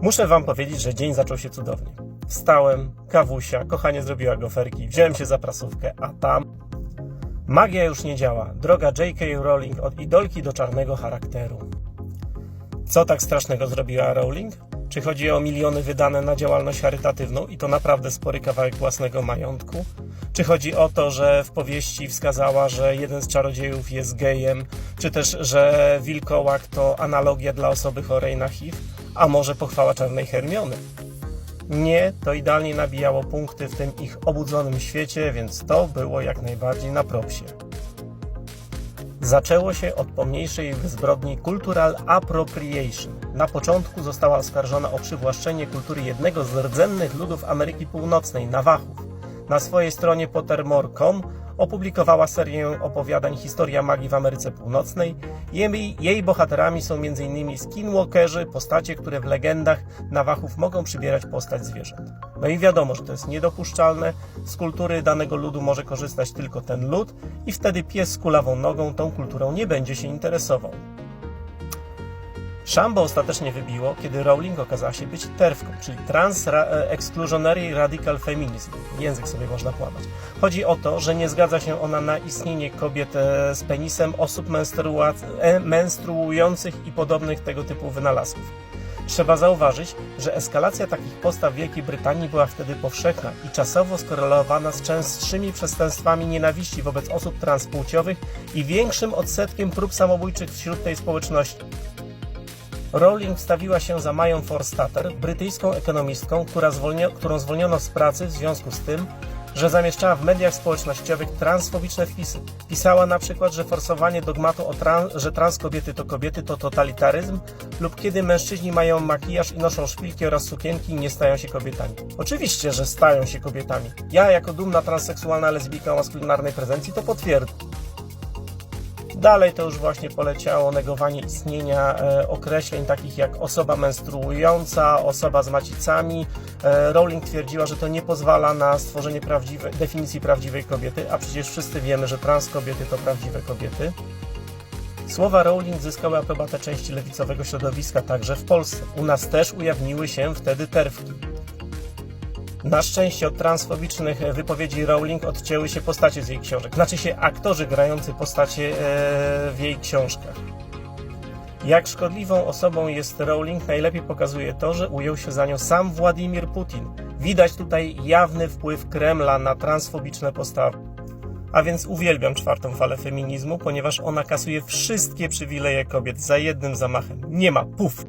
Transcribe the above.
Muszę wam powiedzieć, że dzień zaczął się cudownie. Wstałem, kawusia, kochanie zrobiła goferki, wziąłem się za prasówkę, a tam... Magia już nie działa. Droga J.K. Rowling od idolki do czarnego charakteru. Co tak strasznego zrobiła Rowling? Czy chodzi o miliony wydane na działalność charytatywną i to naprawdę spory kawałek własnego majątku? Czy chodzi o to, że w powieści wskazała, że jeden z czarodziejów jest gejem? Czy też, że wilkołak to analogia dla osoby chorej na HIV? A może pochwała czarnej Hermiony? Nie, to idealnie nabijało punkty w tym ich obudzonym świecie, więc to było jak najbardziej na propsie. Zaczęło się od pomniejszej zbrodni Cultural Appropriation. Na początku została oskarżona o przywłaszczenie kultury jednego z rdzennych ludów Ameryki Północnej, Nawachów. Na swojej stronie pottermore.com opublikowała serię opowiadań Historia magii w Ameryce Północnej. Jej, jej bohaterami są m.in. skinwalkerzy, postacie, które w legendach Nawachów mogą przybierać postać zwierząt. No i wiadomo, że to jest niedopuszczalne. Z kultury danego ludu może korzystać tylko ten lud i wtedy pies z kulawą nogą tą kulturą nie będzie się interesował. Szambo ostatecznie wybiło, kiedy Rowling okazała się być terwką, czyli Trans-Exclusionary Radical Feminism. Język sobie można połamać. Chodzi o to, że nie zgadza się ona na istnienie kobiet e, z penisem, osób e, menstruujących i podobnych tego typu wynalazków. Trzeba zauważyć, że eskalacja takich postaw w Wielkiej Brytanii była wtedy powszechna i czasowo skorelowana z częstszymi przestępstwami nienawiści wobec osób transpłciowych i większym odsetkiem prób samobójczych wśród tej społeczności. Rowling wstawiła się za Mają Forstater, brytyjską ekonomistką, zwolnio, którą zwolniono z pracy w związku z tym, że zamieszczała w mediach społecznościowych transfobiczne wpisy. Pisała na przykład, że forsowanie dogmatu, o tran, że trans kobiety to kobiety to totalitaryzm lub kiedy mężczyźni mają makijaż i noszą szpilki oraz sukienki nie stają się kobietami. Oczywiście, że stają się kobietami. Ja jako dumna transseksualna lesbijka o maskulinarnej prezencji to potwierdzę. Dalej to już właśnie poleciało negowanie istnienia e, określeń takich jak osoba menstruująca, osoba z macicami. E, Rowling twierdziła, że to nie pozwala na stworzenie prawdziwej, definicji prawdziwej kobiety, a przecież wszyscy wiemy, że trans kobiety to prawdziwe kobiety. Słowa Rowling zyskały aprobatę części lewicowego środowiska także w Polsce. U nas też ujawniły się wtedy terwki. Na szczęście od transfobicznych wypowiedzi Rowling odcięły się postacie z jej książek. Znaczy się aktorzy grający postacie e, w jej książkach. Jak szkodliwą osobą jest Rowling, najlepiej pokazuje to, że ujął się za nią sam Władimir Putin. Widać tutaj jawny wpływ Kremla na transfobiczne postawy. A więc uwielbiam czwartą falę feminizmu, ponieważ ona kasuje wszystkie przywileje kobiet za jednym zamachem. Nie ma puf!